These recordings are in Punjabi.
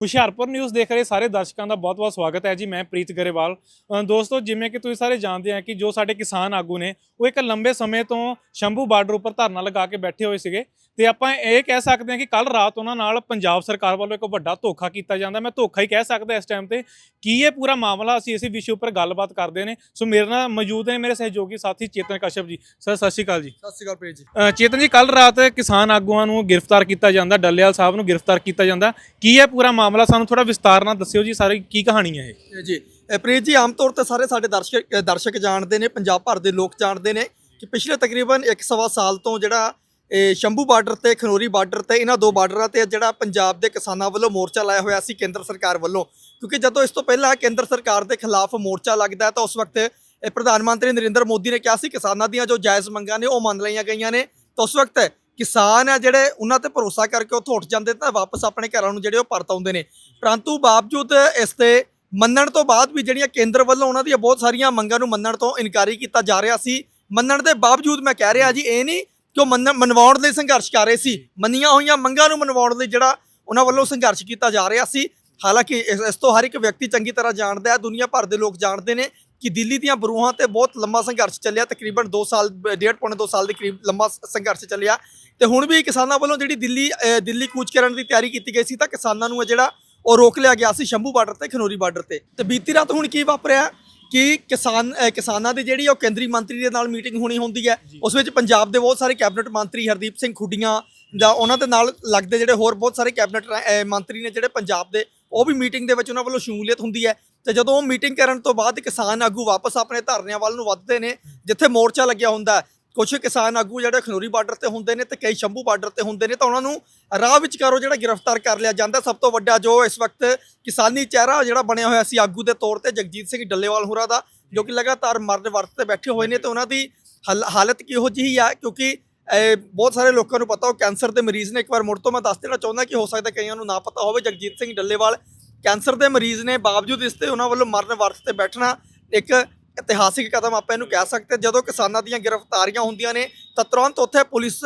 ਹੁਸ਼ਿਆਰਪੁਰ ਨਿਊਜ਼ ਦੇਖ ਰਹੇ ਸਾਰੇ ਦਰਸ਼ਕਾਂ ਦਾ ਬਹੁਤ-ਬਹੁਤ ਸਵਾਗਤ ਹੈ ਜੀ, ਮੈਂ ਪ੍ਰੀਤ ਗਰੇਵਾਲ। ਦੋਸਤੋ, ਜਿਵੇਂ ਕਿ ਤੁਸੀਂ ਸਾਰੇ ਜਾਣਦੇ ਆ ਕਿ ਜੋ ਸਾਡੇ ਕਿਸਾਨ ਆਗੂ ਨੇ, ਉਹ ਇੱਕ ਲੰਬੇ ਸਮੇਂ ਤੋਂ ਸ਼ੰਭੂ ਬਾਰਡਰ ਉੱਪਰ ਧਰਨਾ ਲਗਾ ਕੇ ਬੈਠੇ ਹੋਏ ਸੀਗੇ। ਤੇ ਆਪਾਂ ਇਹ ਕਹਿ ਸਕਦੇ ਹਾਂ ਕਿ ਕੱਲ ਰਾਤ ਉਹਨਾਂ ਨਾਲ ਪੰਜਾਬ ਸਰਕਾਰ ਵੱਲੋਂ ਇੱਕ ਵੱਡਾ ਧੋਖਾ ਕੀਤਾ ਜਾਂਦਾ। ਮੈਂ ਧੋਖਾ ਹੀ ਕਹਿ ਸਕਦਾ ਇਸ ਟਾਈਮ ਤੇ। ਕੀ ਇਹ ਪੂਰਾ ਮਾਮਲਾ ਅਸੀਂ ਇਸੇ ਵਿਸ਼ੇ ਉੱਪਰ ਗੱਲਬਾਤ ਕਰਦੇ ਨੇ। ਸੋ ਮੇਰੇ ਨਾਲ ਮੌਜੂਦ ਨੇ ਮੇਰੇ ਸਹਿਯੋਗੀ ਸਾਥੀ ਚੇਤਨ ਕਸ਼ਪ ਜੀ। ਸਰ ਸਤਿ ਸ਼੍ਰੀ ਅਕਾਲ ਜੀ। ਸਤਿ ਸ਼੍ਰੀ ਅਕਾਲ ਪ੍ਰੀਤ ਜੀ। ਚੇਤਨ ਜੀ ਕੱਲ ਰਾਤ ਕਿਸਾਨ ਆਗੂਆਂ ਨੂੰ ਗ੍ਰਿਫਤਾਰ ਕੀਤਾ ਜਾਂਦਾ। ਡੱਲੇਵਾਲ ਸਾਹਿਬ ਨੂੰ ਗ੍ਰਿਫਤਾਰ ਕੀਤਾ ਜਾਂਦਾ। ਕੀ ਹੈ ਪੂਰਾ ਮਾਮਲਾ ਸਾਨੂੰ ਥੋੜਾ ਵਿਸਤਾਰ ਨਾਲ ਦੱਸਿਓ ਜੀ। ਸਾਰੀ ਕੀ ਕਹਾਣੀ ਹੈ ਇਹ? ਇਹ ਜੀ ਇਹ ਪ੍ਰੀਤ ਜੀ ਆਮ ਤੌਰ ਤੇ ਸਾਰੇ ਸਾਡੇ ਦਰਸ਼ਕ ਦਰਸ਼ਕ ਜਾਣਦੇ ਨੇ। ਪੰਜਾਬ ਭਰ ਦੇ ਲੋਕ ਜਾਣਦੇ ਨੇ ਕਿ ਪਿਛਲੇ ਤਕਰੀਬਨ 1.5 ਸਾਲ ਤੋਂ ਜਿਹੜਾ ਇਹ ਸ਼ੰਭੂ ਬਾਰਡਰ ਤੇ, ਖਨੋਰੀ ਬਾਰਡਰ ਤੇ, ਇਹਨਾਂ ਦੋ ਬਾਰਡਰਾਂ ਤੇ ਜਿਹੜਾ ਪੰਜਾਬ ਦੇ ਕਿਸਾਨਾਂ ਵੱਲੋਂ ਮੋਰਚਾ ਲਾਇਆ ਹੋਇਆ ਸੀ ਕੇਂਦਰ ਸਰਕਾਰ ਵੱਲੋਂ। ਕਿਉਂਕਿ ਜਦੋਂ ਇਸ ਤੋਂ ਪਹਿਲਾਂ ਕੇਂਦਰ ਸਰਕਾਰ ਦੇ ਖਿਲਾਫ ਮੋਰਚਾ ਲੱਗਦਾ ਤਾਂ ਉਸ ਵਕਤ ਇਹ ਪ੍ਰਧਾਨ ਮੰਤਰੀ ਨਰਿੰਦਰ ਮੋਦੀ ਨੇ ਕਿਹਾ ਸੀ, ਕਿਸਾਨਾਂ ਦੀਆਂ ਜੋ ਜਾਇਜ਼ ਮੰਗਾਂ ਨੇ ਉਹ ਮੰਨ ਲਈਆਂ ਗਈਆਂ ਨੇ। ਤਾਂ ਉਸ ਵਕਤ ਕਿਸਾਨ ਆ ਜਿਹੜੇ ਉਹਨਾਂ ਤੇ ਭਰੋਸਾ ਕਰਕੇ ਉਹ ਉੱਠ ਜਾਂਦੇ ਤਾਂ ਵਾਪਸ ਆਪਣੇ ਘਰਾਂ ਨੂੰ ਜਿਹੜੇ ਉਹ ਪਰਤ ਆਉਂਦੇ ਨੇ। ਪਰੰਤੂ ਬਾਵਜੂਦ ਇਸ ਤੇ ਮੰਨਣ ਤੋਂ ਬਾਅਦ ਵੀ ਜਿਹੜੀਆਂ ਕੇਂਦਰ ਵੱਲੋਂ ਉਹਨਾਂ ਦੀਆਂ ਬਹੁਤ ਸਾਰੀਆਂ ਮੰਗਾਂ ਨੂੰ ਮੰਨਣ ਤੋਂ ਇਨਕਾਰੀ ਕੀਤਾ ਜਾ ਰਿਹਾ ਸੀ, ਮੰਨਣ ਦੇ ਬਾਵਜੂਦ ਮੈਂ ਕਹਿ ਰਿਹਾ ਜੀ, ਇਹ ਨਹੀਂ ਕਿ ਉਹ ਮੰਨ ਮਨਵਾਉਣ ਲਈ ਸੰਘਰਸ਼ ਕਰ ਰਹੇ ਸੀ, ਮੰਨੀਆਂ ਹੋਈਆਂ ਮੰਗਾਂ ਨੂੰ ਮਨਵਾਉਣ ਲਈ ਜਿਹੜਾ ਉਹਨਾਂ ਵੱਲੋਂ ਸੰਘਰਸ਼ ਕੀਤਾ ਜਾ ਰਿਹਾ ਸੀ। ਹਾਲਾਂਕਿ ਇਸ ਇਸ ਤੋਂ ਹਰ ਇੱਕ ਵਿਅਕਤੀ ਚੰਗੀ ਤਰ੍ਹਾਂ ਜਾਣਦਾ ਹੈ, ਦੁਨੀਆ ਭਰ ਦੇ ਲੋਕ ਜਾਣਦੇ ਨੇ ਕਿ ਦਿੱਲੀ ਦੀਆਂ ਬਰੂਹਾਂ ਤੇ ਬਹੁਤ ਲੰਮਾ ਸੰਘਰਸ਼ ਚੱਲਿਆ, ਤਕਰੀਬਨ 2 ਸਾਲ ਡੇਢ ਪੌਣੇ 2 ਸਾਲ ਦੇ ਕਰੀਬ ਲੰਮਾ ਸ- ਸੰਘਰਸ਼ ਚੱਲਿਆ। ਤੇ ਹੁਣ ਵੀ ਕਿਸਾਨਾਂ ਵੱਲੋਂ ਜਿਹੜੀ ਦਿੱਲੀ, ਅਹ ਦਿੱਲੀ ਕੂਚ ਕਰਨ ਦੀ ਤਿਆਰੀ ਕੀਤੀ ਗਈ ਸੀ ਤਾਂ ਕਿਸਾਨਾਂ ਨੂੰ ਇਹ ਜਿਹੜਾ ਉਹ ਰੋਕ ਲਿਆ ਗਿਆ ਸੀ ਸ਼ੰਭੂ ਬਾਰਡਰ ਤੇ, ਖਨੋਰੀ ਬਾਰਡਰ ਤੇ। ਤੇ ਬੀਤੀ ਰਾਤ ਹੁਣ ਕੀ ਵਾਪਰਿਆ? ਕਿ ਕਿਸਾਨ ਕਿਸਾਨਾਂ ਦੀ ਜਿਹੜੀ ਉਹ ਕੇਂਦਰੀ ਮੰਤਰੀ ਦੇ ਨਾਲ ਮੀਟਿੰਗ ਹੋਣੀ ਹੁੰਦੀ ਹੈ ਉਸ ਵਿੱਚ ਪੰਜਾਬ ਦੇ ਬਹੁਤ ਸਾਰੇ ਕੈਬਨਿਟ ਮੰਤਰੀ ਹਰਦੀਪ ਸਿੰਘ ਖੁੱਡੀਆਂ ਜਾਂ ਉਹਨਾਂ ਦੇ ਨਾਲ ਲੱਗਦੇ ਜਿਹੜੇ ਹੋਰ ਬਹੁਤ ਸਾਰੇ ਕੈਬਨਿਟ ਰ- ਮੰਤਰੀ ਨੇ ਜਿਹੜੇ ਪੰਜਾਬ ਦੇ ਉਹ ਵੀ ਮੀਟਿੰਗ ਦੇ ਵਿੱਚ ਉਹਨਾਂ ਵੱਲੋਂ ਸ਼ਮੂਲੀਅਤ ਹੁੰਦੀ ਹੈ। ਤੇ ਜਦੋਂ ਉਹ ਮੀਟਿੰਗ ਕਰਨ ਤੋਂ ਬਾਅਦ ਕਿਸਾਨ ਆਗੂ ਵਾਪਸ ਆਪਣੇ ਧਰਨਿਆਂ ਵੱਲ ਨੂੰ ਵੱਧਦੇ ਨੇ ਜਿੱਥੇ ਮੋਰਚਾ ਲੱਗਿਆ ਹੁੰਦਾ ਹੈ ਕੁਝ ਕਿਸਾਨ ਆਗੂ ਜਿਹੜੇ ਖਨੂਰੀ ਬਾਰਡਰ ਤੇ ਹੁੰਦੇ ਨੇ ਤੇ ਕਈ ਸ਼ੰਭੂ ਬਾਰਡਰ ਤੇ ਹੁੰਦੇ ਨੇ ਤਾਂ ਉਹਨਾਂ ਨੂੰ ਰਾਹ ਵਿਚਕਾਰੋਂ ਜਿਹੜਾ ਗ੍ਰਿਫਤਾਰ ਕਰ ਲਿਆ ਜਾਂਦਾ। ਸਭ ਤੋਂ ਵੱਡਾ ਜੋ ਇਸ ਵਕਤ ਕਿਸਾਨੀ ਚਿਹਰਾ ਜਿਹੜਾ ਬਣਿਆ ਹੋਇਆ ਸੀ ਆਗੂ ਦੇ ਤੌਰ ਤੇ ਜਗਜੀਤ ਸਿੰਘ ਡੱਲੇਵਾਲ ਹੋਰਾਂ ਦਾ, ਜੋ ਕਿ ਲਗਾਤਾਰ ਮਰਨ ਵਰਤ ਤੇ ਬੈਠੇ ਹੋਏ ਨੇ ਤੇ ਉਹਨਾਂ ਦੀ ਹਲ- ਹਾਲਤ ਕਿਹੋ ਜਿਹੀ ਆ? ਕਿਉਂਕਿ ਬਹੁਤ ਸਾਰੇ ਲੋਕਾਂ ਨੂੰ ਪਤਾ ਉਹ ਕੈਂਸਰ ਦੇ ਮਰੀਜ਼ ਨੇ। ਇੱਕ ਵਾਰ ਮੁੜ ਤੋਂ ਮੈਂ ਦੱਸ ਦੇਣਾ ਚਾਹੁੰਦਾ ਕਿ ਹੋ ਸਕਦਾ ਕਈਆਂ ਨੂੰ ਨਾ ਪਤਾ ਹੋਵੇ। ਜਗਜੀਤ ਸਿੰਘ ਡੱਲੇਵਾਲ ਕੈਂਸਰ ਦੇ ਮਰੀਜ਼ ਨੇ। ਬਾਵਜੂਦ ਇਸ ਤੇ ਉਹਨਾਂ ਵੱਲੋਂ ਮਰਨ ਵਰਤ ਤੇ ਬੈਠਣਾ ਇੱਕ ਇਤਿਹਾਸਿਕ ਕਦਮ ਆਪਾਂ ਇਹਨੂੰ ਕਹਿ ਸਕਦੇ। ਜਦੋਂ ਕਿਸਾਨਾਂ ਦੀਆਂ ਗ੍ਰਿਫਤਾਰੀਆਂ ਹੁੰਦੀਆਂ ਨੇ ਤਾਂ ਤੁਰੰਤ ਉੱਥੇ ਪੁਲਿਸ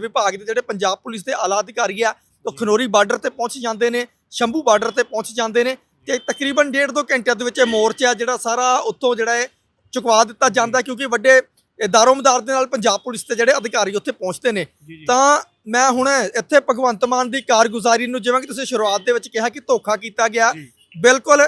ਵਿਭਾਗ ਦੇ ਜਿਹੜੇ ਪੰਜਾਬ ਪੁਲਿਸ ਦੇ ਆਲਾ ਅਧਿਕਾਰੀ ਆ ਉਹ ਖਨੋਰੀ ਬਾਰਡਰ ਤੇ ਪਹੁੰਚ ਜਾਂਦੇ ਨੇ ਸ਼ੰਭੂ ਬਾਰਡਰ ਤੇ ਪਹੁੰਚ ਜਾਂਦੇ ਨੇ ਤੇ ਤਕਰੀਬਨ ਡੇਢ ਦੋ ਘੰਟਿਆਂ ਦੇ ਵਿੱਚ ਇਹ ਮੋਰਚਾ ਜਿਹੜਾ ਸਾਰਾ ਉੱਥੋਂ ਜਿਹੜਾ ਹੈ ਚੁਕਵਾ ਦਿੱਤਾ ਜਾਂਦਾ ਕਿਉਂਕਿ ਵੱਡੇ ਦਾਰੋਮਦਾਰ ਦੇ ਨਾਲ ਪੰਜਾਬ ਪੁਲਿਸ ਦੇ ਜਿਹੜੇ ਅਧਿਕਾਰੀ ਉੱਥੇ ਪਹੁੰਚਦੇ ਨੇ। ਤਾਂ ਮੈਂ ਹੁਣ ਇੱਥੇ ਭਗਵੰਤ ਮਾਨ ਦੀ ਕਾਰਗੁਜ਼ਾਰੀ ਨੂੰ ਜਿਵੇਂ ਕਿ ਤੁਸੀਂ ਸ਼ੁਰੂਆਤ ਦੇ ਵਿੱਚ ਕਿਹਾ ਕਿ ਧੋਖਾ ਕੀਤਾ ਗਿਆ ਬਿਲਕੁਲ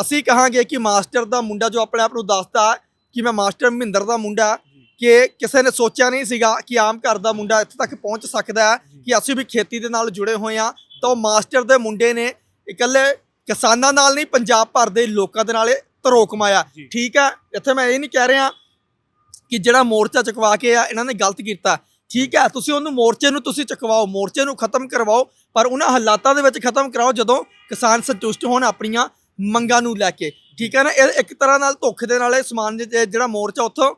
ਅਸੀਂ ਕਹਾਂਗੇ ਕਿ ਮਾਸਟਰ ਦਾ ਮੁੰਡਾ ਜੋ ਆਪਣੇ ਆਪ ਨੂੰ ਦੱਸਦਾ ਕਿ ਮੈਂ ਮਾਸਟਰ ਮਹਿੰਦਰ ਦਾ ਮੁੰਡਾ ਕਿ ਕਿਸੇ ਨੇ ਸੋਚਿਆ ਨਹੀਂ ਸੀਗਾ ਕਿ ਆਮ ਘਰ ਦਾ ਮੁੰਡਾ ਇੱਥੇ ਤੱਕ ਪਹੁੰਚ ਸਕਦਾ ਹੈ ਕਿ ਅਸੀਂ ਵੀ ਖੇਤੀ ਦੇ ਨਾਲ ਜੁੜੇ ਹੋਏ ਹਾਂ। ਤਾਂ ਉਹ ਮਾਸਟਰ ਦੇ ਮੁੰਡੇ ਨੇ ਇਕੱਲੇ ਕਿਸਾਨਾਂ ਨਾਲ ਨਹੀਂ ਪੰਜਾਬ ਭਰ ਦੇ ਲੋਕਾਂ ਦੇ ਨਾਲ ਧਰੋ ਕਮਾਇਆ। ਠੀਕ ਹੈ? ਇੱਥੇ ਮੈਂ ਇਹ ਨਹੀਂ ਕਹਿ ਰਿਹਾ ਕਿ ਜਿਹੜਾ ਮੋਰਚਾ ਚਕਵਾ ਕੇ ਆ ਇਹਨਾਂ ਨੇ ਗਲਤ ਕੀਤਾ। ਠੀਕ ਹੈ? ਤੁਸੀਂ ਉਹਨੂੰ ਮੋਰਚੇ ਨੂੰ ਤੁਸੀਂ ਚਕਵਾਓ ਮੋਰਚੇ ਨੂੰ ਖਤਮ ਕਰਵਾਓ ਪਰ ਉਹਨਾਂ ਹਾਲਾਤਾਂ ਦੇ ਵਿੱਚ ਖਤਮ ਕਰਾਓ ਜਦੋਂ ਕਿਸਾਨ ਸੰਤੁਸ਼ਟ ਹੋਣ ਆਪਣੀਆਂ ਮੰਗਾਂ ਨੂੰ ਲੈ ਕੇ। ਠੀਕ ਹੈ ਨਾ? ਇਹ ਇੱਕ ਤਰ੍ਹਾਂ ਨਾਲ ਧੋਖੇ ਦੇ ਨਾਲ ਇਹ ਸਮਾਨ ਜਿ- ਜਿਹੜਾ ਮੋਰਚਾ ਉੱਥੋਂ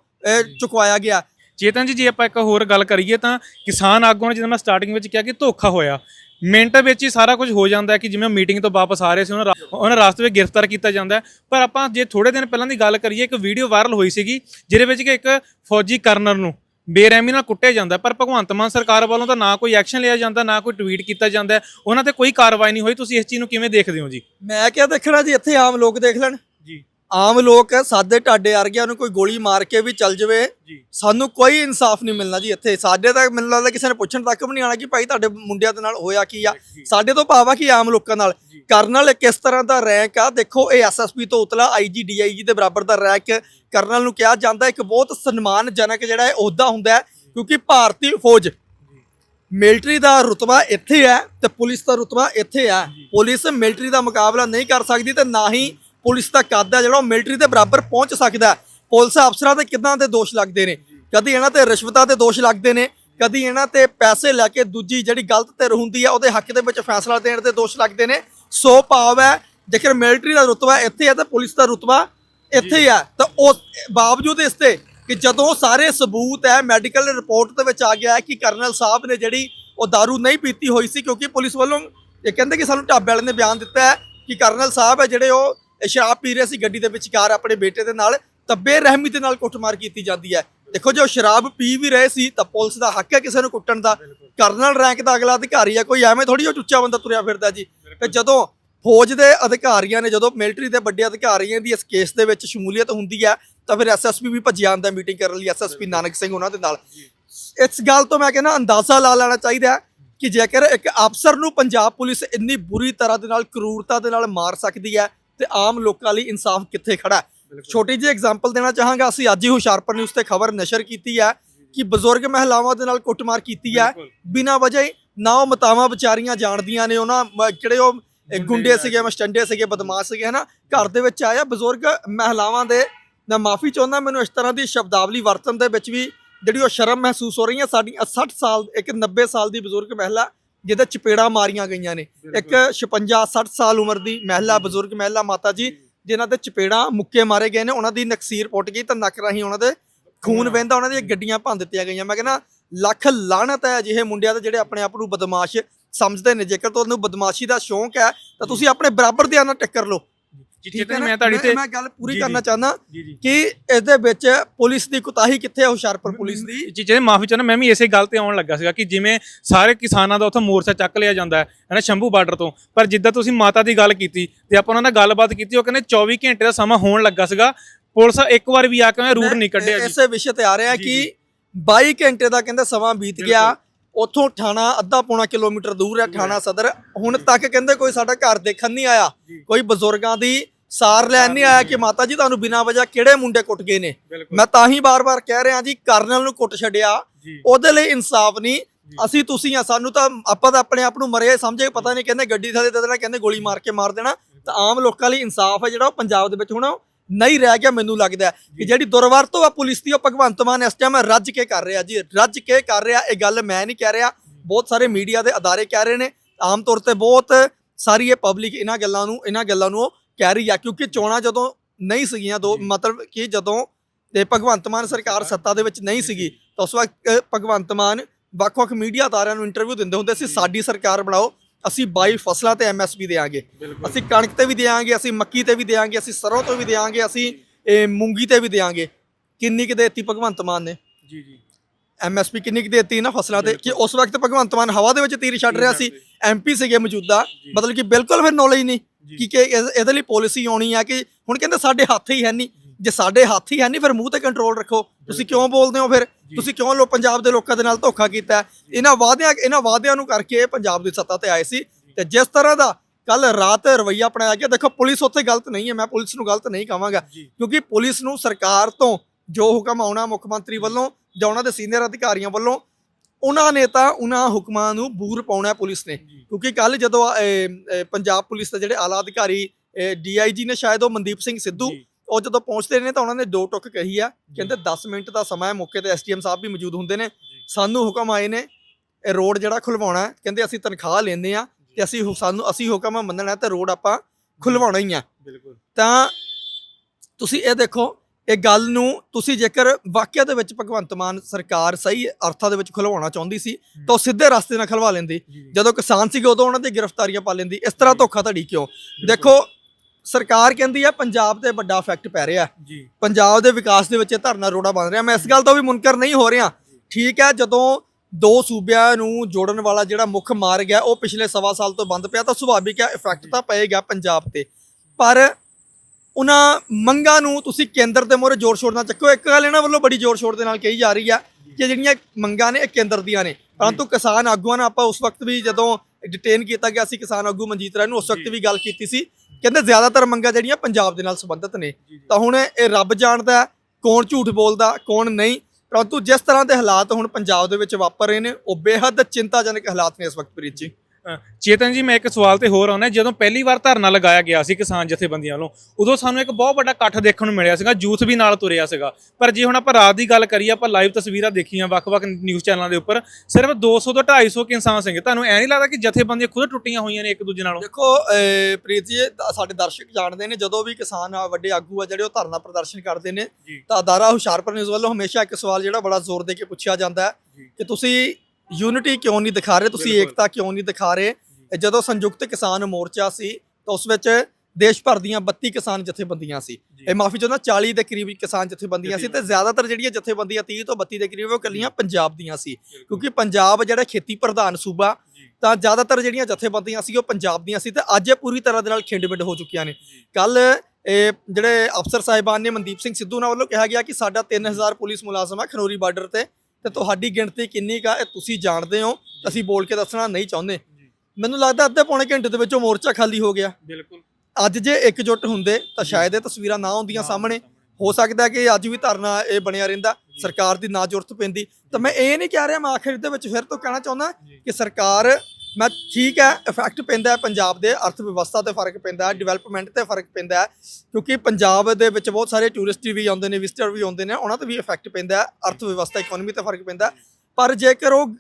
ਚੁਕਵਾਇਆ ਗਿਆ। ਚੇਤਨ ਜੀ ਜੇ ਆਪਾਂ ਇੱਕ ਹੋਰ ਗੱਲ ਕਰੀਏ ਤਾਂ ਕਿਸਾਨ ਆਗੂਆਂ ਨੇ ਜਿਵੇਂ ਮੈਂ ਸਟਾਰਟਿੰਗ ਵਿੱਚ ਕਿਹਾ ਕਿ ਧੋਖਾ ਹੋਇਆ ਮਿੰਟ ਵਿੱਚ ਹੀ ਸਾਰਾ ਕੁਝ ਹੋ ਜਾਂਦਾ ਹੈ ਕਿ ਜਿਵੇਂ ਮੀਟਿੰਗ ਤੋਂ ਵਾਪਸ ਆ ਰਹੇ ਸੀ ਉਹਨਾਂ ਰਾ- ਉਹਨਾਂ ਰਾਸਤੇ ਵਿੱਚ ਗ੍ਰਿਫਤਾਰ ਕੀਤਾ ਜਾਂਦਾ ਹੈ। ਪਰ ਆਪਾਂ ਜੇ ਥੋੜੇ ਦਿਨ ਪਹਿਲਾਂ ਦੀ ਗੱਲ ਕਰੀਏ ਇੱਕ ਵੀਡੀਓ ਵਾਇਰਲ ਹੋਈ ਸੀਗੀ ਜਿਹਦੇ ਵਿੱਚ ਕਿ ਇੱਕ ਫੌਜੀ ਕਰਨਲ ਨੂੰ ਬੇਰਹਿਮੀ ਨਾਲ ਕੁੱਟਿਆ ਜਾਂਦਾ। ਪਰ ਭਗਵੰਤ ਮਾਨ ਸਰਕਾਰ ਵੱਲੋਂ ਤਾਂ ਨਾ ਕੋਈ ਐਕਸ਼ਨ ਲਿਆ ਜਾਂਦਾ ਨਾ ਕੋਈ ਟਵੀਟ ਕੀਤਾ ਜਾਂਦਾ। ਉਹਨਾਂ ਤੇ ਕੋਈ ਕਾਰਵਾਈ ਨਹੀਂ ਹੋਈ ਤੁਸੀਂ ਇਸ ਚੀਜ਼ ਨੂੰ ਕਿਵੇਂ ਦੇਖਦੇ ਹੋ ਜੀ ਮੈਂ ਕਿਹਾ ਦੇਖਣਾ ਜੀ ਇੱਥੇ ਆਮ ਲੋਕ ਦੇਖ ਲੈਣ ਜੀ ਆਮ ਲੋਕ ਸਾਦੇ ਢਾਡੇ ਵਰਗਿਆਂ ਨੂੰ ਕੋਈ ਗੋਲੀ ਮਾਰ ਕੇ ਵੀ ਚੱਲ ਜਾਵੇ ਸਾਨੂੰ ਕੋਈ ਇਨਸਾਫ ਨਹੀਂ ਮਿਲਣਾ ਜੀ ਇੱਥੇ। ਸਾਡੇ ਤਾਂ ਮੈਨੂੰ ਲੱਗਦਾ ਕਿਸੇ ਨੇ ਪੁੱਛਣ ਤੱਕ ਵੀ ਨਹੀਂ ਆਣਾ ਕਿ ਭਾਈ ਤੁਹਾਡੇ ਮੁੰਡਿਆਂ ਦੇ ਨਾਲ ਹੋਇਆ ਕੀ ਆ। ਸਾਡੇ ਤੋਂ ਭਾਵ ਕਿ ਆਮ ਲੋਕਾਂ ਨਾਲ। ਕਰਨਲ ਕਿਸ ਤਰ੍ਹਾਂ ਦਾ ਰੈਂਕ ਆ? ਦੇਖੋ ਇਹ ਐਸਐਸਪੀ ਤੋਂ ਉਤਲਾ ਆਈਜੀ ਡੀਆਈਜੀ ਦੇ ਬਰਾਬਰ ਦਾ ਰੈਂਕ ਕਰਨਲ ਨੂੰ ਕਿਹਾ ਜਾਂਦਾ। ਇੱਕ ਬਹੁਤ ਸਨਮਾਨਜਨਕ ਜਿਹੜਾ ਇਹ ਅਹੁਦਾ ਹੁੰਦਾ ਹੈ ਕਿਉਂਕਿ ਭਾਰਤੀ ਫੌਜ ਮਿਲਟਰੀ ਦਾ ਰੁਤਬਾ ਇੱਥੇ ਹੈ ਤੇ ਪੁਲਿਸ ਦਾ ਰੁਤਬਾ ਇੱਥੇ ਹੈ। ਪੁਲਿਸ ਮਿਲਟਰੀ ਦਾ ਮੁਕਾਬਲਾ ਨਹੀਂ ਕਰ ਸਕਦੀ ਤੇ ਨਾ ਹੀ ਪੁਲਿਸ ਦਾ ਕੱਦ ਹੈ ਜਿਹੜਾ ਉਹ ਮਿਲਟਰੀ ਦੇ ਬਰਾਬਰ ਪਹੁੰਚ ਸਕਦਾ। ਪੁਲਿਸ ਅਫਸਰਾਂ ਤੇ ਕਿਦਾਂ ਦੇ ਦੋਸ਼ ਲੱਗਦੇ ਨੇ? ਕਦੀ ਇਹਨਾਂ ਤੇ ਰਿਸ਼ਵਤਾਂ ਦੇ ਦੋਸ਼ ਲੱਗਦੇ ਨੇ? ਕਦੀ ਇਹਨਾਂ ਤੇ ਪੈਸੇ ਲੈ ਕੇ ਦੂਜੀ ਜਿਹੜੀ ਗਲਤ ਤੇ ਹੁੰਦੀ ਹੈ ਉਹਦੇ ਹੱਕ ਦੇ ਵਿੱਚ ਫੈਸਲਾ ਦੇਣ ਦੇ ਦੋਸ਼ ਲੱਗਦੇ ਨੇ? ਸੋ ਭਾਵ ਹੈ ਜੇਕਰ ਮਿਲਟਰੀ ਦਾ ਰੁਤਬਾ ਇੱਥੇ ਹੈ ਤਾਂ ਪੁਲਿਸ ਦਾ ਰੁਤਬਾ ਇੱਥੇ ਹੀ ਹੈ। ਤਾਂ ਉਸ ਬਾਵਜੂਦ ਇਸ ਤੇ ਕਿ ਜਦੋਂ ਸਾਰੇ ਸਬੂਤ ਹੈ ਮੈਡੀਕਲ ਰਿਪੋਰਟ ਦੇ ਵਿੱਚ ਆ ਗਿਆ ਹੈ ਕਿ ਕਰਨਲ ਸਾਹਿਬ ਨੇ ਜਿਹੜੀ ਉਹ दारू ਨਹੀਂ ਪੀਤੀ ਹੋਈ ਸੀ ਕਿਉਂਕਿ ਪੁਲਿਸ ਵੱਲੋਂ ਇਹ ਕਹਿੰਦੇ ਕਿ ਸਾਨੂੰ ਢਾਬੇ ਵਾਲੇ ਨੇ ਬਿਆਨ ਦਿੱਤਾ ਹੈ ਕਿ ਕਰਨਲ ਸਾਹਿਬ ਹੈ ਜਿਹੜੇ ਉਹ ਸ਼ਰਾਬ ਪੀ ਰਹੇ ਸੀ ਗੱਡੀ ਦੇ ਵਿਚਕਾਰ ਆਪਣੇ ਬੇਟੇ ਦੇ ਨਾਲ ਤਾਂ ਬੇਰਹਿਮੀ ਦੇ ਨਾਲ ਕੁੱਟਮਾਰ ਕੀਤੀ ਜਾਂਦੀ ਹੈ। ਦੇਖੋ ਜੋ ਸ਼ਰਾਬ ਪੀ ਵੀ ਰਹੇ ਸੀ ਤਾਂ ਪੁਲਿਸ ਦਾ ਹੱਕ ਹੈ ਕਿਸੇ ਨੂੰ ਕੁੱਟਣ ਦਾ। ਕਰਨਲ ਰੈਂਕ ਦਾ ਅਗਲਾ ਅਧਿਕਾਰੀ ਹੈ ਕੋਈ ਐਵੇਂ ਥੋੜੀ ਉਹ ਚੁੱਚਾ ਬੰਦਾ ਤੁਰਿਆ ਫਿਰਦਾ ਜੀ। ਤੇ ਜਦੋਂ ਫੌਜ ਦੇ ਅਧਿਕਾਰੀਆਂ ਨੇ ਜਦੋਂ ਮਿਲਟਰੀ ਦੇ ਵੱਡੇ ਅਧਿਕਾਰੀਆਂ ਦੀ ਇਸ ਕੇਸ ਦੇ ਵਿੱਚ ਸ਼ਮੂਲੀਅਤ ਹੁੰਦੀ ਹੈ ਤਾਂ ਫਿਰ ਐਸਐਸਪੀ ਵੀ ਭੱਜ ਜਾਂਦਾ ਮੀਟਿੰਗ ਕਰਨ ਲਈ ਐਸਐਸਪੀ ਨਾਨਕ ਸਿੰਘ ਉਹਨਾਂ ਦੇ ਨਾਲ। ਇਸ ਗੱਲ ਤੋਂ ਮੈਂ ਕਹਿੰਦਾ ਅੰਦਾਜ਼ਾ ਲਾ ਲੈਣਾ ਚਾਹੀਦਾ ਕਿ ਜੇਕਰ ਇੱਕ ਅਫਸਰ ਨੂੰ ਪੰਜਾਬ ਪੁਲਿਸ ਇੰਨੀ ਬੁਰੀ ਤਰ੍ਹਾਂ ਦੇ ਨਾਲ ਕਰੂਰਤਾ ਦੇ ਨਾਲ ਮਾਰ ਸਕਦੀ ਹੈ ਤੇ ਆਮ ਲੋਕਾਂ ਲਈ ਇਨਸਾਫ ਕਿੱਥੇ ਖੜਾ ਛੋਟੀ ਜਿਹੀ ਐਗਜ਼ਾਮਪਲ ਦੇਣਾ ਚਾਹਾਂਗਾ। ਅਸੀਂ ਅੱਜ ਹੀ ਹੁਸ਼ਿਆਰਪੁਰ ਨਿਊਜ਼ ਤੇ ਖਬਰ ਨਸ਼ਰ ਕੀਤੀ ਹੈ ਕਿ ਬਜ਼ੁਰਗ ਮਹਿਲਾਵਾਂ ਦੇ ਨਾਲ ਕੁੱਟਮਾਰ ਕੀਤੀ ਹੈ। ਬਿਨਾਂ ਵਜ੍ਹਾ ਹੀ ਨਾ ਉਹ ਮਤਾਵਾਂ ਵਿਚਾਰੀਆਂ ਜਾਣਦੀਆਂ ਨੇ। ਉਹਨਾਂ ਜਿਹੜੇ ਉਹ ਗੁੰਡੇ ਸੀਗੇ ਮਸਟੰਡੇ ਸੀਗੇ ਬਦਮਾਸ਼ ਸੀਗੇ ਹਨਾ ਘਰ ਦੇ ਵਿੱਚ ਆਇਆ। ਬਜ਼ੁਰਗ ਮਹਿਲਾਵਾਂ ਦੇ ਮੈਂ ਮਾਫੀ ਚਾਹੁੰਦਾ ਮੈਨੂੰ ਇਸ ਤਰ੍ਹਾਂ ਦੀ ਸ਼ਬਦਾਵਲੀ ਵਰਤਨ ਦੇ ਵਿੱਚ ਵੀ ਜਿਹੜੀ ਉਹ ਸ਼ਰਮ ਮਹਿਸੂਸ ਹੋ ਰਹੀ ਹੈ। ਸਾਡੀ 60 ਸਾਲ ਇੱਕ 90 ਸਾਲ ਦੀ ਬਜ਼ੁਰਗ ਮਹਿਲਾ ਜਿਹਦੇ ਚਪੇੜਾ ਮਾਰੀਆਂ ਗਈਆਂ ਨੇ। ਇੱਕ 56 60 ਸਾਲ ਉਮਰ ਦੀ ਮਹਿਲਾ ਬਜ਼ੁਰਗ ਮਹਿਲਾ ਮਾਤਾ ਜੀ ਜਿਨ੍ਹਾਂ ਦੇ ਚਪੇੜਾ ਮੁੱਕੇ ਮਾਰੇ ਗਏ ਨੇ। ਉਹਨਾਂ ਦੀ ਨਕਸੀਰ ਪੁੱਟ ਗਈ ਤਾਂ ਨੱਕ ਰਾਹੀਂ ਉਹਨਾਂ ਦੇ ਖੂਨ ਵਹਿੰਦਾ ਉਹਨਾਂ ਦੀਆਂ ਗੱਡੀਆਂ ਭੰਨ ਦਿੱਤੀਆਂ ਗਈਆਂ। ਮੈਂ ਕਹਿੰਦਾ ਲੱਖ ਲਾਹਨਤ ਹੈ ਅਜਿਹੇ ਮੁੰਡਿਆਂ ਦੇ ਜਿਹੜੇ ਆਪਣੇ ਆਪ ਨੂੰ ਬਦਮਾਸ਼ ਸਮਝਦੇ ਨੇ। ਜੇਕਰ ਤੁਹਾਨੂੰ ਬਦਮਾਸ਼ੀ ਦਾ ਸ਼ੌਂਕ ਹੈ ਤਾਂ ਤੁਸੀਂ ਆਪਣੇ ਬਰਾਬਰ ਦੇ ਨਾਲ ਟੱਕਰ ਲਓ। ਠੀਕ ਹੈ ਨਾ? ਮੈਂ ਤੁਹਾਡੀ ਤੇ ਮੈਂ ਗੱਲ ਪੂਰੀ ਜੀ, ਕਰਨਾ ਜੀ। ਚਾਹੁੰਦਾ ਜੀ ਜੀ। ਕਿ ਇਸ ਦੇ ਵਿੱਚ ਪੁਲਿਸ ਦੀ ਕੁਤਾਹੀ ਕਿੱਥੇ ਹੈ ਹੁਸ਼ਿਆਰਪੁਰ ਪੁਲਿਸ ਦੀ? ਜੀ ਜਿਹਦੇ ਮਾਫੀ ਚਾਹੁੰਦਾ ਮੈਂ ਵੀ ਇਸੇ ਗੱਲ ਤੇ ਆਉਣ ਲੱਗਾ ਸੀਗਾ ਕਿ ਜਿਵੇਂ ਸਾਰੇ ਕਿਸਾਨਾਂ ਦਾ ਉੱਥੇ ਮੋਰਚਾ ਚੱਕ ਲਿਆ ਜਾਂਦਾ ਹੈ ਹਨਾ ਸ਼ੰਭੂ ਬਾਰਡਰ ਤੋਂ। ਪਰ ਜਿੱਦਾਂ ਤੁਸੀਂ ਮਾਤਾ ਦੀ ਗੱਲ ਕੀਤੀ ਤੇ ਆਪਾਂ ਉਹਨਾਂ ਨਾਲ ਗੱਲਬਾਤ ਕੀਤੀ ਉਹ ਕਹਿੰਦੇ 24 ਘੰਟੇ ਦਾ ਸਮਾਂ ਹੋਣ ਲੱਗਾ ਸੀਗਾ। ਪੁਲਿਸ ਇੱਕ ਵਾਰ ਵੀ ਆ ਕੇ ਰੂਟ ਨਹੀਂ ਕੱਢਿਆ ਜੀ। ਇਸੇ ਵਿਸ਼ੇ ਤੇ ਆ ਰਿਹਾ ਜੀ, ਕਿ 22 ਘੰਟੇ ਦਾ ਕਹਿੰਦੇ ਸਮਾਂ ਬੀਤ ਗਿਆ। ਉੱਥੋਂ ਥਾਣਾ ਅੱਧਾ ਪੌਣਾ ਕਿਲੋਮੀਟਰ ਦੂਰ ਹੈ ਥਾਣਾ ਸਦਰ। ਹੁਣ ਤੱਕ ਕਹਿੰਦੇ ਕੋਈ ਸਾਡਾ ਘਰ ਦੇਖਣ ਨਹੀਂ ਆਇਆ। ਕੋਈ ਬਜ਼ੁਰਗਾਂ ਦੀ ਸਾਰ ਲੈਣ ਨਹੀਂ ਆਇਆ ਕਿ ਮਾਤਾ ਜੀ ਤੁਹਾਨੂੰ ਬਿਨਾਂ ਵਜ੍ਹਾ ਕਿਹੜੇ ਮੁੰਡੇ ਕੁੱਟ ਗਏ ਨੇ? ਮੈਂ ਤਾਂ ਹੀ ਬਾਰ-ਬਾਰ ਕਹਿ ਰਿਹਾ ਜੀ ਕਰਨਲ ਨੂੰ ਕੁੱਟ ਛੱਡਿਆ। ਉਹਦੇ ਲਈ ਇਨਸਾਫ ਨਹੀਂ। ਅਸੀਂ ਤੁਸੀਂ ਆ ਸਾਨੂੰ ਤਾਂ ਆਪਾਂ ਤਾਂ ਆਪਣੇ ਆਪ ਨੂੰ ਮਰੇ ਸਮਝੇ ਪਤਾ ਨਹੀਂ ਕਹਿੰਦੇ ਗੱਡੀ ਥੱਲੇ ਦੇ ਦੇਣਾ ਕਹਿੰਦੇ ਗੋਲੀ ਮਾਰ ਕੇ ਮਾਰ ਦੇਣਾ। ਤਾਂ ਆਮ ਲੋਕਾਂ ਲਈ ਇਨਸਾਫ ਹੈ ਜਿਹੜਾ ਉਹ ਪੰਜਾਬ ਦੇ ਵਿੱਚ ਹੁਣ ਨਹੀਂ ਰਹਿ ਗਿਆ ਮੈਨੂੰ ਲੱਗਦਾ ਕਿ ਜਿਹੜੀ ਦੁਰਵਰਤੋਂ ਆ ਪੁਲਿਸ ਦੀ ਉਹ ਭਗਵੰਤ ਮਾਨ ਇਸ ਟਾਈਮ ਰੱਜ ਕੇ ਕਰ ਰਿਹਾ ਜੀ ਰੱਜ ਕੇ ਕਰ ਰਿਹਾ ਇਹ ਗੱਲ ਮੈਂ ਨਹੀਂ ਕਹਿ ਰਿਹਾ। ਬਹੁਤ ਸਾਰੇ ਮੀਡੀਆ ਦੇ ਅਦਾਰੇ ਕਹਿ ਰਹੇ ਨੇ ਆਮ ਤੌਰ ਤੇ ਬਹੁਤ ਸਾਰੀ ਇਹ ਪਬਲਿਕ ਇਹਨਾਂ ਗੱਲਾਂ ਨੂੰ ਇਹਨਾਂ ਗੱਲਾਂ ਨੂੰ ਉਹ ਕਹਿ ਰਹੀ ਆ ਕਿਉਂਕਿ ਚੋਣਾਂ ਜਦੋਂ ਨਹੀਂ ਸੀਗੀਆਂ ਦੋ ਮਤਲਬ ਕਿ ਜਦੋਂ ਤੇ ਭਗਵੰਤ ਮਾਨ ਸਰਕਾਰ ਸੱਤਾ ਦੇ ਵਿੱਚ ਨਹੀਂ ਸੀਗੀ ਤਾਂ ਉਸ ਵਕਤ ਭਗਵੰਤ ਮਾਨ ਵੱਖ-ਵੱਖ ਮੀਡੀਆ ਅਦਾਰਿਆਂ ਨੂੰ ਇੰਟਰਵਿਊ ਦਿੰਦੇ ਹੁੰਦੇ ਸੀ ਸਾਡੀ ਸਰਕਾਰ ਬਣਾਓ ਅਸੀਂ 22 ਫਸਲਾਂ ਤੇ ਐਮਐਸਪੀ ਦੇਾਂਗੇ ਅਸੀਂ ਕਣਕ ਤੇ ਵੀ ਦੇਾਂਗੇ ਅਸੀਂ ਮੱਕੀ ਤੇ ਵੀ ਦੇਾਂਗੇ ਅਸੀਂ ਸਰੋਂ ਤੋਂ ਵੀ ਦੇਾਂਗੇ ਅਸੀਂ ਇਹ ਮੂੰਗੀ ਤੇ ਵੀ ਦੇਾਂਗੇ ਕਿੰਨੀ ਕੁ ਦੇਤੀ ਭਗਵੰਤ ਮਾਨ ਨੇ? ਜੀ ਜੀ। ਐਮਐਸਪੀ ਕਿੰਨੀ ਕੁ ਦੇਤੀ ਨਾ ਫਸਲਾਂ ਤੇ? ਕਿ ਉਸ ਵਕਤ ਭਗਵੰਤ ਮਾਨ ਹਵਾ ਦੇ ਵਿੱਚ ਤੀਰ ਛੱਡ ਰਿਹਾ ਸੀ ਐਮਪੀ ਸੀਗੇ ਮੌਜੂਦਾ। ਮਤਲਬ ਕਿ ਬਿਲਕੁਲ ਫਿਰ ਨੌਲੇਜ ਨਹੀਂ। ਕਿ ਇਹਦੇ ਲਈ ਪਾਲਿਸੀ ਆਉਣੀ ਆ ਕਿ ਹੁਣ ਕਹਿੰਦੇ ਸਾਡੇ ਹੱਥ ਹੀ ਹੈ ਨਹੀਂ ਜੇ ਸਾਡੇ ਹੱਥ ਹੀ ਹੈ ਨਹੀਂ ਫਿਰ ਮੂੰਹ ਤੇ ਕੰਟਰੋਲ ਰੱਖੋ। ਤੁਸੀਂ ਕਿਉਂ ਬੋਲਦੇ ਹੋ ਫਿਰ? ਤੁਸੀਂ ਕਿਉਂ ਲੋ ਪੰਜਾਬ ਦੇ ਲੋਕਾਂ ਦੇ ਨਾਲ ਧੋਖਾ ਕੀਤਾ? ਇਹਨਾਂ ਵਾਅਦਿਆਂ ਇਹਨਾਂ ਵਾਅਦਿਆਂ ਨੂੰ ਕਰਕੇ ਇਹ ਪੰਜਾਬ ਦੀ ਸੱਤਾ ਤੇ ਆਏ ਸੀ। ਤੇ ਜਿਸ ਤਰ੍ਹਾਂ ਦਾ ਕੱਲ ਰਾਤ ਰਵਈਆ ਅਪਣਾਇਆ ਗਿਆ ਦੇਖੋ ਪੁਲਿਸ ਉੱਥੇ ਗਲਤ ਨਹੀਂ ਹੈ ਮੈਂ ਪੁਲਿਸ ਨੂੰ ਗਲਤ ਨਹੀਂ ਕਹਾਂਗਾ। ਕਿਉਂਕਿ ਪੁਲਿਸ ਨੂੰ ਸਰਕਾਰ ਤੋਂ ਜੋ ਹੁਕਮ ਆਉਣਾ ਮੁੱਖ ਮੰਤਰੀ ਵੱਲੋਂ ਜਾਂ ਉਹਨਾਂ ਦੇ ਸੀਨੀਅਰ ਅਧਿਕਾਰੀਆਂ ਵੱਲੋਂ ਉਹਨਾਂ ਨੇ ਤਾਂ ਉਹਨਾਂ ਹੁਕਮਾਂ ਨੂੰ ਬੂਰ ਪਾਉਣਾ ਪੁਲਿਸ ਨੇ। ਕਿਉਂਕਿ ਕੱਲ ਜਦੋਂ ਪੰਜਾਬ ਪੁਲਿਸ ਦੇ ਜਿਹੜੇ ਆਲਾ ਅਧਿਕਾਰੀ ਡੀਆਈਜੀ ਨੇ ਸ਼ਾਇਦ ਉਹ ਮਨਦੀਪ ਸਿੰਘ ਸਿੱਧੂ। ਉਹ ਜਦੋਂ ਪਹੁੰਚਦੇ ਨੇ ਤਾਂ ਉਹਨਾਂ ਨੇ ਦੋ ਟੁੱਕ ਕਹੀ ਆ ਕਹਿੰਦੇ 10 ਮਿੰਟ ਦਾ ਸਮਾਂ ਹੈ ਮੌਕੇ ਤੇ ਐਸਟੀਐਮ ਸਾਹਿਬ ਵੀ ਮੌਜੂਦ ਹੁੰਦੇ ਨੇ। ਸਾਨੂੰ ਹੁਕਮ ਆਏ ਨੇ ਇਹ ਰੋਡ ਜਿਹੜਾ ਖੁਲਵਾਉਣਾ ਹੈ ਕਹਿੰਦੇ ਅਸੀਂ ਤਨਖਾਹ ਲੈਂਦੇ ਆ ਤੇ ਅਸੀਂ ਸਾਨੂੰ ਅਸੀਂ ਹੁਕਮ ਮੰਨਣਾ ਤੇ ਰੋਡ ਆਪਾਂ ਖੁਲਵਾਉਣਾ ਹੀ ਆ। ਬਿਲਕੁਲ। ਤਾਂ ਤੁਸੀਂ ਇਹ ਦੇਖੋ ਇਹ ਗੱਲ ਨੂੰ ਤੁਸੀਂ ਜੇਕਰ ਵਾਕਿਆ ਦੇ ਵਿੱਚ ਭਗਵੰਤ ਮਾਨ ਸਰਕਾਰ ਸਹੀ ਅਰਥਾਂ ਦੇ ਵਿੱਚ ਖੁਲਵਾਉਣਾ ਚਾਹੁੰਦੀ ਸੀ ਤਾਂ ਉਹ ਸਿੱਧੇ ਰਸਤੇ ਨਾਲ ਖਲਵਾ ਲੈਂਦੀ। ਜਦੋਂ ਕਿਸਾਨ ਸੀਗੇ ਉਦੋਂ ਉਹਨਾਂ ਦੀ ਗ੍ਰਿਫਤਾਰੀਆਂ ਪਾ ਲੈਂਦੀ। ਇਸ ਤਰ੍ਹਾਂ ਧੋਖਾਧੜੀ ਕਿਉਂ? ਦੇਖੋ ਸਰਕਾਰ ਕਹਿੰਦੀ ਆ ਪੰਜਾਬ ਤੇ ਵੱਡਾ ਇਫੈਕਟ ਪੈ ਰਿਹਾ। ਜੀ। ਪੰਜਾਬ ਦੇ ਵਿਕਾਸ ਦੇ ਵਿੱਚ ਇਹ ਧਰਨਾ ਰੋੜਾ ਬਣ ਰਿਹਾ। ਮੈਂ ਇਸ ਗੱਲ ਤੋਂ ਵੀ ਮੁਨਕਰ ਨਹੀਂ ਹੋ ਰਿਹਾ। ਠੀਕ ਹੈ ਜਦੋਂ ਦੋ ਸੂਬਿਆਂ ਨੂੰ ਜੋੜਨ ਵਾਲਾ ਜਿਹੜਾ ਮੁੱਖ ਮਾਰਗ ਹੈ ਉਹ ਪਿਛਲੇ ਸਵਾ ਸਾਲ ਤੋਂ ਬੰਦ ਪਿਆ ਤਾਂ ਸੁਭਾਵਿਕ ਹੈ ਇਫੈਕਟ ਤਾਂ ਪਏਗਾ ਪੰਜਾਬ ਤੇ। ਪਰ ਉਹਨਾਂ ਮੰਗਾਂ ਨੂੰ ਤੁਸੀਂ ਕੇਂਦਰ ਦੇ ਮੋਰੇ ਜ਼ੋਰ ਸ਼ੋਰ ਨਾਲ ਚੱਕੋ। ਇੱਕ ਗੱਲ ਇਹਨਾਂ ਵੱਲੋਂ ਬੜੀ ਜ਼ੋਰ ਸ਼ੋਰ ਦੇ ਨਾਲ ਕਹੀ ਜਾ ਰਹੀ ਹੈ ਕਿ ਜਿਹੜੀਆਂ ਮੰਗਾਂ ਨੇ ਇਹ ਕੇਂਦਰ ਦੀਆਂ ਨੇ। ਪਰੰਤੂ ਕਿਸਾਨ ਆਗੂਆਂ ਨਾਲ ਆਪਾਂ ਉਸ ਵਕਤ ਵੀ ਜਦੋਂ ਡਿਟੇਨ ਕੀਤਾ ਗਿਆ ਸੀ ਕਿਸਾਨ ਆਗੂ ਮਨਜੀਤ ਰਾਏ ਨੂੰ ਉਸ ਵਕਤ ਵੀ ਗੱਲ ਕੀਤੀ ਸੀ। ਕਹਿੰਦੇ ਜ਼ਿਆਦਾਤਰ ਮੰਗਾਂ ਜਿਹੜੀਆਂ ਪੰਜਾਬ ਦੇ ਨਾਲ ਸੰਬੰਧਿਤ ਨੇ। ਤਾਂ ਹੁਣ ਇਹ ਰੱਬ ਜਾਣਦਾ ਕੌਣ ਝੂਠ ਬੋਲਦਾ ਕੌਣ ਨਹੀਂ। ਪਰੰਤੂ ਜਿਸ ਤਰ੍ਹਾਂ ਦੇ ਹਾਲਾਤ ਹੁਣ ਪੰਜਾਬ ਦੇ ਵਿੱਚ ਵਾਪਰ ਰਹੇ ਨੇ ਉਹ ਬੇਹੱਦ ਚਿੰਤਾਜਨਕ ਹਾਲਾਤ ਨੇ ਇਸ ਵਕਤ ਪ੍ਰੀਤ ਜੀ। ਚੇਤਨ ਜੀ ਮੈਂ ਇੱਕ ਸਵਾਲ ਤੇ ਹੋਰ ਆਉਣਾ। ਜਦੋਂ ਪਹਿਲੀ ਵਾਰ ਧਰਨਾ ਲਗਾਇਆ ਗਿਆ ਸੀ ਕਿਸਾਨ ਜਥੇਬੰਦੀਆਂ ਵੱਲੋਂ ਉਦੋਂ ਸਾਨੂੰ ਇੱਕ ਬਹੁਤ ਵੱਡਾ ਇਕੱਠ ਦੇਖਣ ਨੂੰ ਮਿਲਿਆ ਸੀਗਾ ਯੂਥ ਵੀ ਨਾਲ ਤੁਰਿਆ ਸੀਗਾ। ਪਰ ਜੇ ਹੁਣ ਆਪਾਂ ਰਾਤ ਦੀ ਗੱਲ ਕਰੀਏ ਆਪਾਂ ਲਾਈਵ ਤਸਵੀਰਾਂ ਦੇਖੀਆਂ ਵੱਖ-ਵੱਖ ਨਿਊਜ਼ ਚੈਨਲਾਂ ਦੇ ਉੱਪਰ ਸਿਰਫ 200 ਤੋਂ 250 ਕਿ ਇਨਸਾਨ ਸੀਗੇ। ਤੁਹਾਨੂੰ ਐ ਨਹੀਂ ਲੱਗਦਾ ਕਿ ਜਥੇਬੰਦੀਆਂ ਖੁਦ ਟੁੱਟੀਆਂ ਹੋਈਆਂ ਨੇ ਇੱਕ ਦੂਜੇ ਨਾਲੋਂ? ਦੇਖੋ ਪ੍ਰੀਤ ਜੀ ਸਾਡੇ ਦਰਸ਼ਕ ਜਾਣਦੇ ਨੇ ਜਦੋਂ ਵੀ ਕਿਸਾਨ ਵੱਡੇ ਆਗੂ ਆ ਜਿਹੜੇ ਉਹ ਧਰਨਾ ਪ੍ਰਦਰਸ਼ਨ ਕਰਦੇ ਨੇ ਤਾਂ ਅਦਾਰਾ ਹੁਸ਼ਿਆਰਪੁਰ ਨਿਊਜ਼ ਵੱਲੋਂ ਹਮੇਸ਼ਾ ਇੱਕ ਸਵਾਲ ਜਿਹੜਾ ਬੜਾ ਜ਼ੋਰ ਦੇ ਕੇ ਪੁੱਛਿਆ ਜਾਂਦਾ ਹੈ ਕਿ ਤੁਸੀਂ ਯੂਨਿਟੀ ਕਿਉਂ ਨਹੀਂ ਦਿਖਾ ਰਹੇ? ਤੁਸੀਂ। ਏਕਤਾ ਕਿਉਂ ਨਹੀਂ ਦਿਖਾ ਰਹੇ? ਜਦੋਂ ਸੰਯੁਕਤ ਕਿਸਾਨ ਮੋਰਚਾ ਸੀ ਤਾਂ ਉਸ ਵਿੱਚ ਦੇਸ਼ ਭਰ ਦੀਆਂ 32 ਕਿਸਾਨ ਜਥੇਬੰਦੀਆਂ ਸੀ। ਇਹ ਮਾਫੀ ਚਾਹੁੰਦਾ 40 ਦੇ ਕਰੀਬ ਕਿਸਾਨ ਜਥੇਬੰਦੀਆਂ ਸੀ ਤੇ ਜ਼ਿਆਦਾਤਰ ਜਿਹੜੀਆਂ ਜਥੇਬੰਦੀਆਂ 30 ਤੋਂ 32 ਦੇ ਕਰੀਬ ਉਹ ਕੱਲੀਆਂ ਪੰਜਾਬ ਦੀਆਂ ਸੀ। ਕਿਉਂਕਿ ਪੰਜਾਬ ਜਿਹੜਾ ਖੇਤੀ ਪ੍ਰਧਾਨ ਸੂਬਾ। ਤਾਂ ਜ਼ਿਆਦਾਤਰ ਜਿਹੜੀਆਂ ਜਥੇਬੰਦੀਆਂ ਸੀ ਉਹ ਪੰਜਾਬ ਦੀਆਂ ਸੀ ਤੇ ਅੱਜ ਇਹ ਪੂਰੀ ਤਰ੍ਹਾਂ ਦੇ ਨਾਲ ਖਿੰਡ-ਬਿੰਡ ਹੋ ਚੁੱਕੀਆਂ ਨੇ। ਕੱਲ ਇਹ ਜਿਹੜੇ ਅਫਸਰ ਸਾਹਿਬਾਨ ਨੇ ਮਨਦੀਪ ਸਿੰਘ ਸਿੱਧੂ ਨਾਲ ਵੱਲੋਂ ਕਿਹਾ ਗਿਆ ਕਿ ਸਾਡਾ 3000 ਪੁਲਿਸ ਮੁਲਾਜ਼ਮ ਹੈ ਖਨੌਰੀ ਬਾਰਡਰ ਤੇ। ਤੇ ਤੁਹਾਡੀ ਗਿਣਤੀ ਕਿੰਨੀ ਕਾ ਇਹ ਤੁਸੀਂ ਜਾਣਦੇ ਹੋ ਅਸੀਂ ਬੋਲ ਕੇ ਦੱਸਣਾ ਨਹੀਂ ਚਾਹੁੰਦੇ। ਮੈਨੂੰ ਲੱਗਦਾ ਅੱਧੇ ਪੌਣੇ ਘੰਟੇ ਦੇ ਵਿੱਚ ਉਹ ਮੋਰਚਾ ਖਾਲੀ ਹੋ ਗਿਆ। ਬਿਲਕੁਲ। ਅੱਜ ਜੇ ਇਕਜੁੱਟ ਹੁੰਦੇ ਤਾਂ ਸ਼ਾਇਦ ਇਹ ਤਸਵੀਰਾਂ ਨਾ ਆਉਂਦੀਆਂ ਸਾਹਮਣੇ। ਹੋ ਸਕਦਾ ਕਿ ਅੱਜ ਵੀ ਧਰਨਾ ਇਹ ਬਣਿਆ ਰਹਿੰਦਾ ਸਰਕਾਰ ਦੀ ਨਾ ਜ਼ਰੂਰਤ ਪੈਂਦੀ। ਤਾਂ ਮੈਂ ਇਹ ਨਹੀਂ ਕਹਿ ਰਿਹਾ ਮੈਂ ਆਖਿਰ ਦੇ ਵਿੱਚ ਫਿਰ ਤੋਂ ਕਹਿਣਾ ਚਾਹੁੰਦਾ ਕਿ ਸਰਕਾਰ ਮੈਂ ਠੀਕ ਹੈ ਇਫੈਕਟ ਪੈਂਦਾ ਹੈ ਪੰਜਾਬ ਦੇ ਅਰਥ ਵਿਵਸਥਾ ਤੇ ਫ਼ਰਕ ਪੈਂਦਾ ਹੈ ਡਿਵੈਲਪਮੈਂਟ ਤੇ ਫ਼ਰਕ ਪੈਂਦਾ ਹੈ, ਕਿਉਂਕਿ ਪੰਜਾਬ ਦੇ ਵਿੱਚ ਬਹੁਤ ਸਾਰੇ ਟੂਰਿਸਟ ਵੀ ਆਉਂਦੇ ਨੇ ਵਿਜ਼ਟਰ ਵੀ ਆਉਂਦੇ ਨੇ, ਉਹਨਾਂ ਤੇ ਵੀ ਇਫੈਕਟ ਪੈਂਦਾ ਹੈ ਅਰਥ ਵਿਵਸਥਾ ਇਕਨੋਮੀ ਤੇ ਫ਼ਰਕ ਪੈਂਦਾ ਪਰ ਜੇਕਰ ਉਹ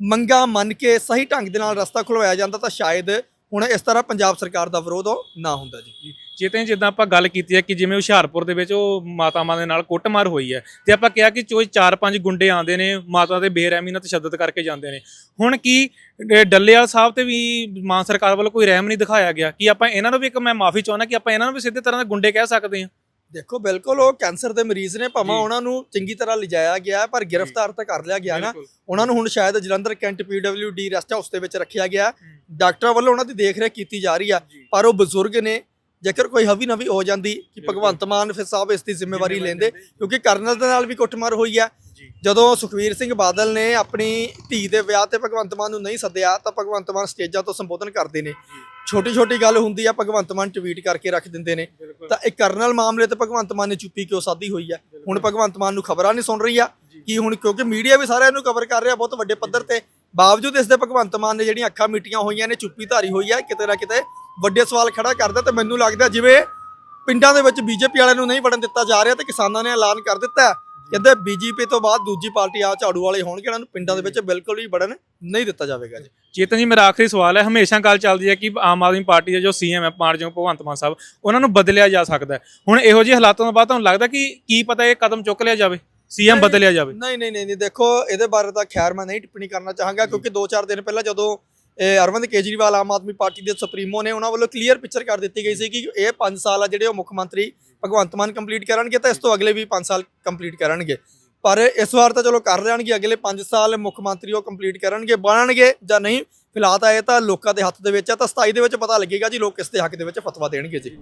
ਮੰਗਾ ਮੰਨ ਕੇ ਸਹੀ ਢੰਗ ਦੇ ਨਾਲ ਰਸਤਾ ਖੁਲਵਾਇਆ ਜਾਂਦਾ ਤਾਂ ਸ਼ਾਇਦ ਹੁਣ ਇਸ ਤਰ੍ਹਾਂ ਪੰਜਾਬ ਸਰਕਾਰ ਦਾ ਵਿਰੋਧ ਉਹ ਨਾ ਹੁੰਦਾ ਜੀ। ਜਿੱਤੇ ਜਿੱਦਾਂ ਆਪਾਂ ਗੱਲ ਕੀਤੀ ਹੈ ਕਿ ਜਿਵੇਂ ਹੁਸ਼ਿਆਰਪੁਰ ਦੇ ਵਿੱਚ ਉਹ ਮਾਤਾਵਾਂ ਦੇ ਨਾਲ ਕੁੱਟਮਾਰ ਹੋਈ ਹੈ ਤੇ ਆਪਾਂ ਕਿਹਾ ਕਿ ਚੋਈ 4-5 ਗੁੰਡੇ ਆਉਂਦੇ ਨੇ, ਮਾਤਾ ਦੇ ਬੇਰਹਿਮੀ ਨਾਲ ਤਸ਼ੱਦਦ ਕਰਕੇ ਜਾਂਦੇ ਨੇ। ਹੁਣ ਕੀ ਇਹ ਡੱਲੇਵਾਲ ਸਾਹਿਬ ਤੇ ਵੀ ਮਾਨ ਸਰਕਾਰ ਵੱਲੋਂ ਕੋਈ ਰਹਿਮ ਨਹੀਂ ਦਿਖਾਇਆ ਗਿਆ? ਕਿ ਆਪਾਂ ਇਹਨਾਂ ਨੂੰ ਵੀ ਇੱਕ ਮੈਂ ਮਾਫੀ ਚਾਹੁੰਦਾ ਕਿ ਆਪਾਂ ਇਹਨਾਂ ਨੂੰ ਵੀ ਸਿੱਧੇ ਤਰ੍ਹਾਂ ਦੇ ਗੁੰਡੇ ਕਹਿ ਸਕਦੇ ਹਾਂ? ਦੇਖੋ ਬਿਲਕੁਲ ਉਹ ਕੈਂਸਰ ਦੇ ਮਰੀਜ਼ ਨੇ ਭਾਵੇਂ। ਉਹਨਾਂ ਨੂੰ ਚੰਗੀ ਤਰ੍ਹਾਂ ਲਿਜਾਇਆ ਗਿਆ ਪਰ ਗ੍ਰਿਫਤਾਰ ਤਾਂ ਕਰ ਲਿਆ ਗਿਆ ਨਾ। ਉਹਨਾਂ ਨੂੰ ਹੁਣ ਸ਼ਾਇਦ Jalandhar cantt PWD rest house ਦੇ ਵਿੱਚ ਰੱਖਿਆ ਗਿਆ। ਡਾਕਟਰਾਂ ਵੱਲੋਂ ਉਹਨਾਂ ਦੀ ਦੇਖਰੇਖ ਕੀਤੀ ਜਾ ਰਹੀ ਆ ਪਰ ਉਹ ਬਜ਼ੁਰਗ ਨੇ ਜੇਕਰ ਕੋਈ ਹਵੀ ਨਵੀ ਹੋ ਜਾਂਦੀ ਕਿ। ਭਗਵੰਤ ਮਾਨ ਫਿਰ ਸਾਹਿਬ ਇਸ ਦੀ ਜ਼ਿੰਮੇਵਾਰੀ ਲੈਂਦੇ ਕਿਉਂਕਿ ਕਰਨਲ ਦੇ ਨਾਲ ਵੀ ਕੁੱਟਮਾਰ ਹੋਈ ਆ। ਜਦੋਂ ਸੁਖਵੀਰ ਸਿੰਘ ਬਾਦਲ ਨੇ ਆਪਣੀ ਧੀ ਦੇ ਵਿਆਹ ਤੇ ਭਗਵੰਤ ਮਾਨ ਨੂੰ ਨਹੀਂ ਸੱਦਿਆ ਤਾਂ ਭਗਵੰਤ ਮਾਨ ਸਟੇਜਾਂ ਤੋਂ ਸੰਬੋਧਨ ਕਰਦੇ ਨੇ। ਛੋਟੀ ਛੋਟੀ ਗੱਲ ਹੁੰਦੀ ਆ ਭਗਵੰਤ ਮਾਨ ਟਵੀਟ ਕਰਕੇ ਰੱਖ ਦਿੰਦੇ ਨੇ। ਤਾਂ ਇਹ ਕਰਨਲ ਮਾਮਲੇ ਤੇ ਭਗਵੰਤ ਮਾਨ ਨੇ ਚੁੱਪੀ ਕਿਉਂ ਸਾਧੀ ਹੋਈ ਆ? ਹੁਣ ਭਗਵੰਤ ਮਾਨ ਨੂੰ ਖਬਰਾਂ ਨਹੀਂ ਸੁਣ ਰਹੀ ਆ। ਕਿ ਹੁਣ ਕਿਉਂਕਿ ਮੀਡੀਆ ਵੀ ਸਾਰਾ ਇਹਨੂੰ ਕਵਰ ਕਰ ਰਿਹਾ ਬਹੁਤ ਵੱਡੇ ਪੱਧਰ ਤੇ। ਬਾਵਜੂਦ ਇਸ ਦੇ ਭਗਵੰਤ ਮਾਨ ਨੇ ਜਿਹੜੀਆਂ ਅੱਖਾਂ ਮੀਟੀਆਂ ਹੋਈਆਂ ਨੇ ਚੁੱਪੀ ਧਾਰੀ ਹੋਈ ਆ ਕਿਤੇ ਨਾ ਕਿਤੇ ਵੱਡੇ ਸਵਾਲ ਖੜਾ ਕਰਦਾ ਤੇ ਮੈਨੂੰ ਲੱਗਦਾ ਜਿਵੇਂ ਪਿੰਡਾਂ ਦੇ ਵਿੱਚ ਬੀਜੇਪੀ ਵਾਲਿਆਂ ਨੂੰ ਨਹੀਂ ਵੜਨ ਦਿੱਤਾ ਜਾ ਰਿਹਾ ਤੇ ਕਿਸਾਨਾਂ ਨੇ ਐਲਾਨ ਕਰ ਦਿੱਤਾ। ਕਹਿੰਦੇ ਬੀਜੇਪੀ ਤੋਂ ਬਾਅਦ ਦੂਜੀ ਪਾਰਟੀ ਆ ਝਾੜੂ ਵਾਲੇ ਹੋਣਗੇ ਇਹਨਾਂ ਨੂੰ ਪਿੰਡਾਂ ਦੇ ਵਿੱਚ ਬਿਲਕੁਲ ਵੀ ਵੜਨ ਨਹੀਂ ਦਿੱਤਾ ਜਾਵੇਗਾ ਜੀ। ਚੇਤਨ ਜੀ ਮੇਰਾ ਆਖਰੀ ਸਵਾਲ ਹੈ। ਹਮੇਸ਼ਾ ਗੱਲ ਚੱਲਦੀ ਹੈ ਕਿ ਆਮ ਆਦਮੀ ਪਾਰਟੀ ਦੇ ਜੋ ਸੀਐਮ ਹੈ ਮਾਨਯੋਗ ਭਗਵੰਤ ਮਾਨ ਸਾਹਿਬ ਉਹਨਾਂ ਨੂੰ ਬਦਲਿਆ ਜਾ ਸਕਦਾ ਹੈ। ਹੁਣ ਇਹੋ ਜਿਹੇ ਹਾਲਾਤਾਂ ਤੋਂ ਬਾਅਦ ਤੁਹਾਨੂੰ ਲੱਗਦਾ ਕਿ ਕੀ ਪਤਾ ਇਹ ਕਦਮ ਚੁੱਕ ਲਿਆ ਜਾਵੇ? ਸੀਐਮ ਬਦਲਿਆ ਜਾਵੇ। ਨਹੀਂ ਨਹੀਂ ਨਹੀਂ ਨਹੀਂ, ਦੇਖੋ ਇਹਦੇ ਬਾਰੇ ਤਾਂ ਖੈਰ ਮੈਂ ਨਹੀਂ ਟਿੱਪਣੀ ਕਰਨਾ ਚਾਹਾਂਗਾ ਕਿਉਂਕਿ 2-4 ਦਿਨ ਪਹਿਲਾਂ ਜਦੋਂ ਇਹ ਅਰਵਿੰਦ ਕੇਜਰੀਵਾਲ ਆਮ ਆਦਮੀ ਪਾਰਟੀ ਦੇ ਸੁਪਰੀਮੋ ਨੇ ਉਹਨਾਂ ਵੱਲੋਂ ਕਲੀਅਰ ਪਿਕਚਰ ਕਰ ਦਿੱਤੀ ਗਈ ਸੀ ਕਿ ਇਹ 5 ਸਾਲ ਆ ਜਿਹੜੇ ਉਹ ਮੁੱਖ ਮੰਤਰੀ ਭਗਵੰਤ ਮਾਨ ਕੰਪਲੀਟ ਕਰਨਗੇ ਤਾਂ ਇਸ ਤੋਂ ਅਗਲੇ ਵੀ 5 ਸਾਲ ਕੰਪਲੀਟ ਕਰਨਗੇ। ਪਰ ਇਸ ਵਾਰ ਤਾਂ ਚਲੋ ਕਰ ਲੈਣਗੇ, ਅਗਲੇ 5 ਸਾਲ ਮੁੱਖ ਮੰਤਰੀ ਉਹ ਕੰਪਲੀਟ ਕਰਨਗੇ, ਬਣਨਗੇ ਜਾਂ ਨਹੀਂ, ਫਿਲਹਾਲ ਤਾਂ ਇਹ ਤਾਂ ਲੋਕਾਂ ਦੇ ਹੱਥ ਦੇ ਵਿੱਚ ਆ, ਤਾਂ 27 ਦੇ ਵਿੱਚ ਪਤਾ ਲੱਗੇਗਾ ਜੀ ਲੋਕ ਕਿਸ ਦੇ ਹੱਕ ਦੇ ਵਿੱਚ ਫਤਵਾ ਦੇਣਗੇ ਜੀ।